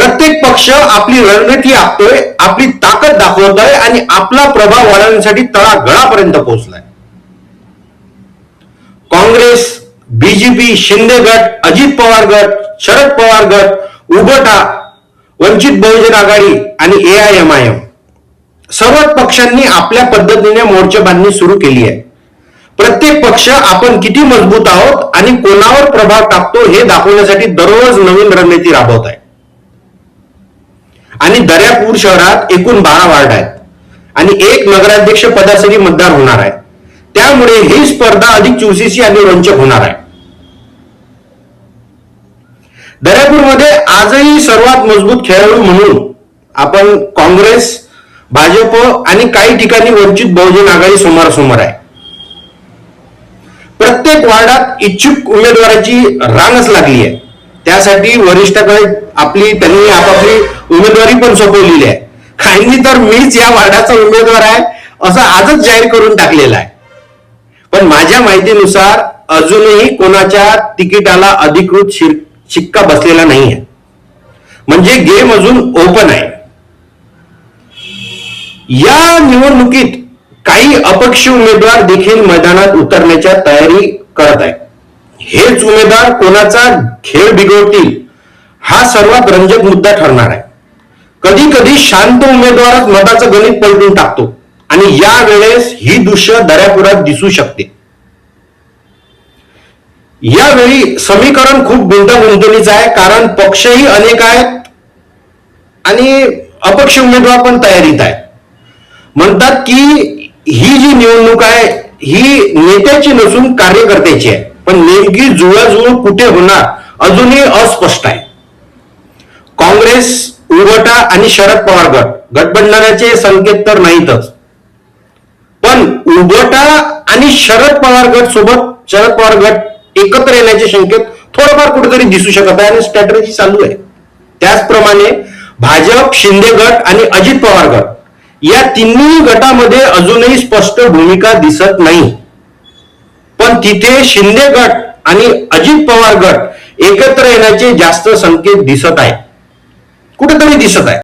प्रत्येक पक्ष आपली रणनीती आखतोय आपली ताकद दाखवतोय आणि आपला प्रभाव वाढवण्यासाठी तळागळापर्यंत पोहोचलाय. काँग्रेस बीजेपी शिंदे गट अजित पवार गट शरद पवार गट उबटा वंचित बहुजन आघाडी आणि A I M I M सर्वच पक्षांनी आपल्या पद्धतीने मोर्चेबांधणी सुरू केली आहे. प्रत्येक पक्ष आपण किती मजबूत आहोत आणि कोणावर प्रभाव टाकतो हे दाखवण्यासाठी दररोज नवीन रणनीती राबवत आहे. आणि दर्यापूर शहरात एकूण बारा वार्ड आहेत. आणि एक नगराध्यक्ष पदासाठी मतदार होणार आहे. त्यामुळे ही स्पर्धा अधिक चुरशीची आणि रोचक होणार आहे. दर्यापूरमध्ये आजही सर्वात मजबूत खेळाडू म्हणून आपण काँग्रेस भाजप आणि काही ठिकाणी वंचित बहुजन आघाडी समोरासमोर आहे. प्रत्येक वार्डात इच्छुक उमेदवाराची रांगच लागली आहे. त्यासाठी वरिष्ठाकडे आपली त्यांनी आपापली उमेदवारी पण सोपवलेली आहे. काहींनी तर मीच या वार्डाचा उमेदवार आहे असं आजच जाहीर करून टाकलेलं आहे. पण माझ्या माहितीनुसार अजूनही कोणाच्या तिकिटाला अधिकृत शिक्का बसलेला नाही आहे म्हणजे गेम अजून ओपन आहे. या निवडणुकीत काही अपक्ष उमेदवार देखील मैदानात उतरण्याच्या तयारी करत आहेत हेच उमेदवार कोणाचा खेळ बिघडतील हा सर्वात रंजक मुद्दा ठरणार आहे. कधी कधी शांत उमेदवारच मताचं गणित पलटून टाकतो आणि या वेळेस ही दृश्य दर्यापुरात दिसू शकते. यावेळी समीकरण खूप गुंतागुंतीचं आहे कारण पक्षही अनेक आहेत आणि अपक्ष उमेदवार पण तयारीत आहे म्हणतात की ही जी निवडणूक आहे ही नेत्याची नसून कार्यकर्त्याची आहे. पण नेमकी जुळाजुळ कुठे होणार अजूनही अस्पष्ट आहे. काँग्रेस उगटा आणि शरद पवार गट गटबंधनाचे संकेत तर नाहीतच. पण उगटा आणि शरद पवार गट सोबत शरद पवार गट एकत्र येण्याचे संकेत थोडंफार कुठेतरी दिसू शकत आहे आणि स्ट्रॅटजी चालू आहे. त्याचप्रमाणे भाजप शिंदे गट आणि अजित पवार गट या तिन्ही गटामध्ये अजूनही स्पष्ट भूमिका दिसत नाही. पण तिथे शिंदे गट आणि अजित पवार गट एकत्र येण्याचे जास्त संकेत दिसत आहे कुठेतरी दिसत आहे